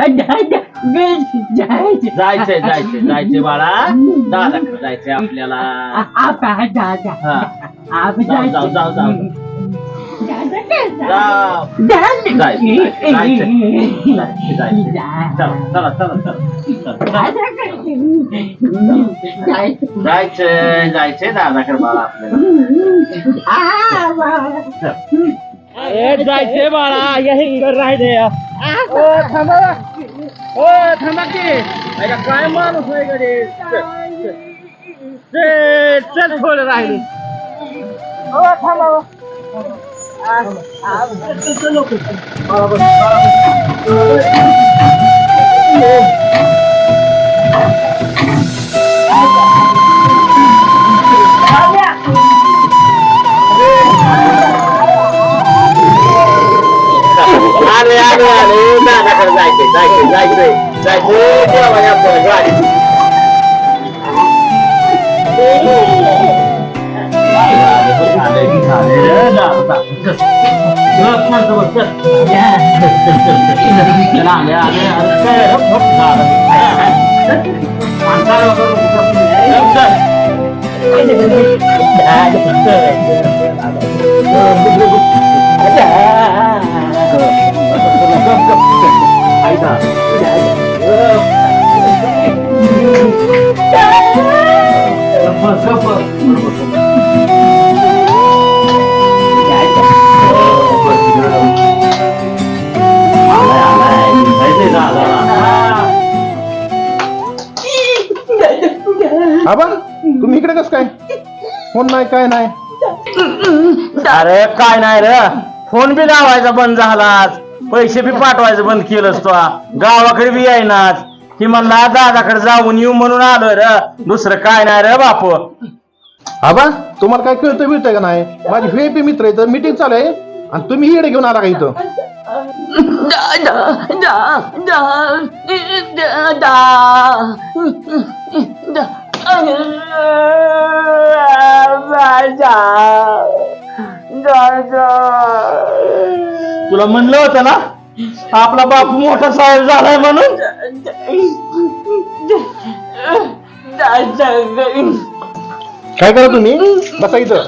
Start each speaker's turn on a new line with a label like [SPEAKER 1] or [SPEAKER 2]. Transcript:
[SPEAKER 1] जायचं
[SPEAKER 2] जायचंय जायचंय जायचंय बाळा दादाकडे जायचंय आपल्याला
[SPEAKER 1] आपा दादा
[SPEAKER 2] हा.
[SPEAKER 1] आप
[SPEAKER 2] जाऊ, जाऊ, जाऊ, जाऊ. जाऊ. जायचं, जायचं, जायचं. जायचं, जायचं. चला चला चला चला चला. जायचंय जायचंय दादाकडे बाळा आपल्याला ए, जायचंय बाळा या इकडे राहिले ओ थांबा ओ थांबा की अरे काय माणूस आहे कडे चल थोडं राहिले ओ थांबा ओ. आले आले आले दादाकडे जायचंय जायचंय जायचंय जायचंय देवा या आपल्याला गाडी
[SPEAKER 3] आबा तुम्ही इकडे कस काय? फोन नाही काय नाही?
[SPEAKER 2] अरे काय नाही रे. फोन बी लावायचा बंद झालाच. पैसे बी पाठवायचं बंद केलंस तो. गावाकडे बी येईनाच. की म्हणला दादाकडे जाऊन येऊ म्हणून आलो रे. दुसरं काय नाही रे बापू.
[SPEAKER 3] आबा तुम्हाला काय कळतं मिळतंय का नाही? माझे व्हीआयपी मित्र आहे तर मीटिंग चालू आहे. आणि तुम्ही इकडे घेऊन आला का इथं?
[SPEAKER 2] तुला म्हणलं होतं ना आपला बापू मोठा साहेब झालाय म्हणून.
[SPEAKER 3] काय करा तुम्ही? बसा इथं.